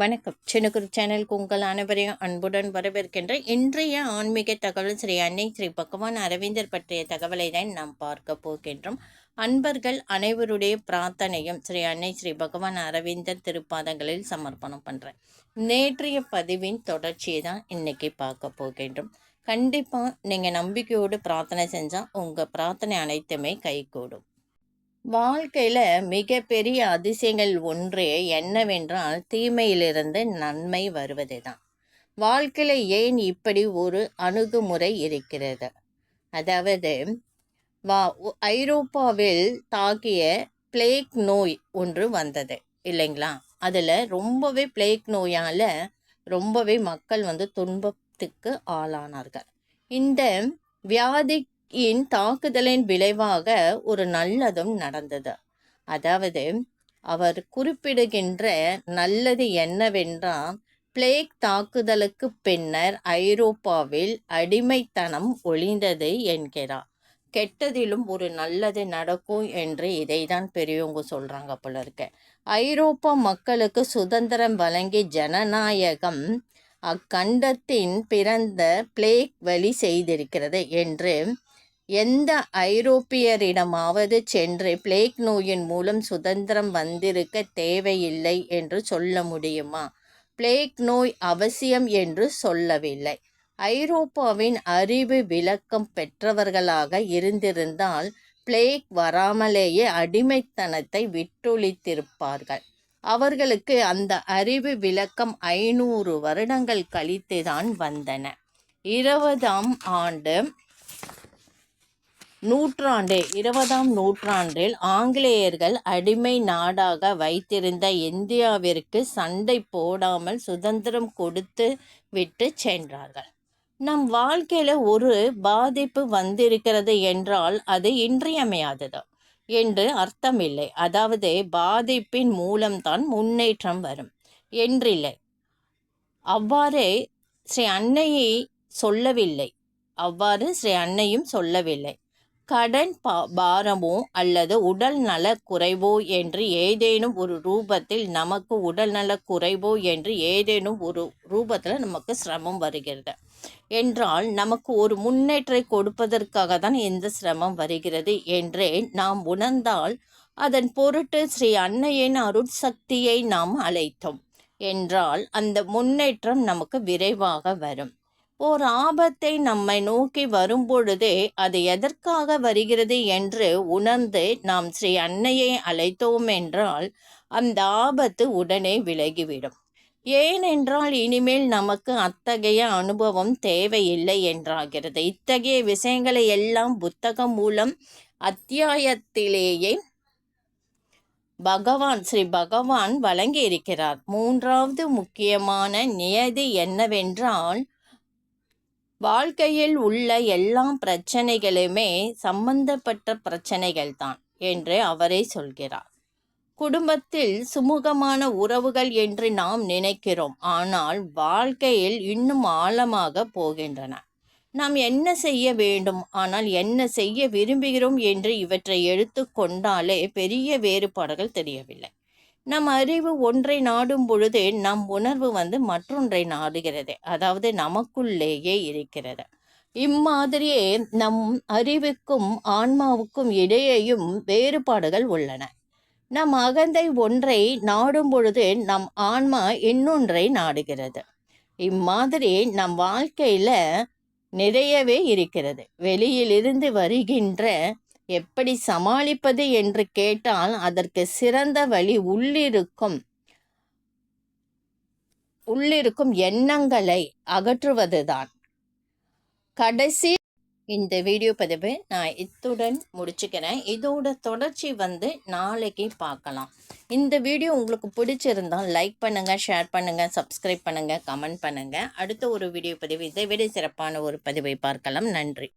வணக்கம். சின்னகுரு சேனலுக்கு உங்கள் அனைவரையும் அன்புடன் வரவேற்கின்ற இன்றைய ஆன்மீக தகவல் ஸ்ரீ அன்னை ஸ்ரீ பகவான் அரவிந்தர் பற்றிய தகவலை தான் நாம் பார்க்க போகின்றோம். அன்பர்கள் அனைவருடைய பிரார்த்தனையும் ஸ்ரீ அன்னை ஸ்ரீ பகவான் அரவிந்தர் திருப்பாதங்களில் சமர்ப்பணம் பண்ணுறேன் நேற்றைய பதிவின் தொடர்ச்சியை தான் இன்னைக்கு பார்க்க போகின்றோம். கண்டிப்பாக நீங்கள் நம்பிக்கையோடு பிரார்த்தனை செஞ்சால் உங்கள் பிரார்த்தனை அனைத்துமே கைகூடும். வாழ்க்கையில் மிகப்பெரிய அதிசயங்கள் ஒன்றே என்னவென்றால் தீமையிலிருந்து நன்மை வருவதுதான். வாழ்க்கையில் ஏன் இப்படி ஒரு அணுகுமுறை இருக்கிறது? அதாவது வா ஐரோப்பாவில் தாக்கிய பிளேக் நோய் ஒன்று வந்தது இல்லைங்களா? அதில் ரொம்பவே பிளேக் நோயால் ரொம்பவே மக்கள் வந்து துன்பத்துக்கு ஆளானார்கள். இந்த வியாதி இன் தாக்குதலின் விளைவாக ஒரு நல்லதும் நடந்தது. அதாவது அவர் குறிப்பிடுகின்ற நல்லது என்னவென்றால் பிளேக் தாக்குதலுக்கு பின்னர் ஐரோப்பாவில் அடிமைத்தனம் ஒளிந்தது என்கிறார். கெட்டதிலும் ஒரு நல்லது நடக்கும் என்று இதை தான் பெரியவங்க சொல்கிறாங்க போல இருக்க. ஐரோப்பா மக்களுக்கு சுதந்திரம் வழங்கி ஜனநாயகம் அக்கண்டத்தின் பிறந்த பிளேக் வழி செய்திருக்கிறது என்று எந்த ஐரோப்பியரிடமாவது சென்று பிளேக் நோயின் மூலம் சுதந்திரம் வந்திருக்க தேவையில்லை என்று சொல்ல முடியுமா? பிளேக் நோய் அவசியம் என்று சொல்லவில்லை. ஐரோப்பாவின் அறிவு விளக்கம் பெற்றவர்களாக இருந்திருந்தால் பிளேக் வராமலேயே அடிமைத்தனத்தை விட்டொழித்திருப்பார்கள். அவர்களுக்கு அந்த அறிவு விளக்கம் ஐநூறு வருடங்கள் கழித்துதான் வந்தன. இருபதாம் ஆண்டு நூற்றாண்டு இருபதாம் நூற்றாண்டில் ஆங்கிலேயர்கள் அடிமை நாடாக வைத்திருந்த இந்தியாவிற்கு சண்டை போடாமல் சுதந்திரம் கொடுத்து விட்டு சென்றார்கள். நம் வாழ்க்கையில் ஒரு பாதிப்பு வந்திருக்கிறது என்றால் அது இன்றியமையாதது என்று அர்த்தமில்லை. அதாவது பாதிப்பின் மூலம்தான் முன்னேற்றம் வரும் என்றில்லை. அவ்வாறே ஸ்ரீ அன்னையை சொல்லவில்லை. அவ்வாறு ஸ்ரீ அன்னையும் சொல்லவில்லை. கடன் பா பாரமோ அல்லது உடல் நல குறைவோ என்று ஏதேனும் ஒரு ரூபத்தில் நமக்கு உடல் நல குறைவோ என்று ஏதேனும் ஒரு ரூபத்தில் நமக்கு சிரமம் வருகிறது. என்றால் நமக்கு ஒரு முன்னேற்றை கொடுப்பதற்காக தான் இந்த சிரமம் வருகிறது என்றே நாம் உணர்ந்தால் அதன் பொருட்டு ஸ்ரீ அன்னையின் அருட்சக்தியை நாம் அழைத்தோம். என்றால் அந்த முன்னேற்றம் நமக்கு விரைவாக வரும். ஓர் ஆபத்தை நம்மை நோக்கி வரும்பொழுதே அது எதற்காக வருகிறது என்று உணர்ந்து நாம் ஸ்ரீ அன்னையை அழைத்தோம் என்றால் அந்த ஆபத்து உடனே விலகிவிடும். ஏனென்றால் இனிமேல் நமக்கு அத்தகைய அனுபவம் தேவையில்லை என்றாகிறது. இத்தகைய விஷயங்களை எல்லாம் புத்தகம் மூலம் அத்தியாயத்திலேயே பகவான் ஸ்ரீ பகவான் வழங்கி இருக்கிறார் மூன்றாவது முக்கியமான நியதி என்னவென்றால் வாழ்க்கையில் உள்ள எல்லா பிரச்சனைகளுமே சம்பந்தப்பட்ட பிரச்சனைகள் தான் என்று அவரே சொல்கிறார். குடும்பத்தில் சுமூகமான உறவுகள் என்று நாம் நினைக்கிறோம். ஆனால் வாழ்க்கையில் இன்னும் ஆழமாக போகின்றன. நாம் என்ன செய்ய வேண்டும்? ஆனால் என்ன செய்ய விரும்புகிறோம் என்று இவற்றை எடுத்து கொண்டாலே பெரிய வேறுபாடுகள் தெரியவில்லை. நம் அறிவு ஒன்றை நாடும் பொழுது நம் உணர்வு வந்து மற்றொன்றை நாடுகிறது. அதாவது நமக்குள்ளேயே இருக்கிறது. இம்மாதிரியே நம் அறிவுக்கும் ஆன்மாவுக்கும் இடையேயும் வேறுபாடுகள் உள்ளன. நம் அகந்தை ஒன்றை நாடும் பொழுது நம் ஆன்மா இன்னொன்றை நாடுகிறது. இம்மாதிரி நம் வாழ்க்கையில் நிறையவே இருக்கிறது. வெளியிலிருந்து வருகின்ற எப்படி சமாளிப்பது என்று கேட்டால் அதற்கு சிறந்த வழி உள்ளிருக்கும். உள்ளிருக்கும் எண்ணங்களை அகற்றுவதுதான். கடைசி இந்த வீடியோ பதிவு நான் இத்துடன் முடிச்சுக்கிறேன். இதோட தொடர்ச்சி வந்து நாளைக்கு பார்க்கலாம். இந்த வீடியோ உங்களுக்கு பிடிச்சிருந்தால் லைக் பண்ணுங்கள் ஷேர் பண்ணுங்கள் சப்ஸ்கிரைப் பண்ணுங்கள் கமெண்ட் பண்ணுங்கள் அடுத்த ஒரு வீடியோ பதிவு இதை விட சிறப்பான ஒரு பதிவை பார்க்கலாம். நன்றி.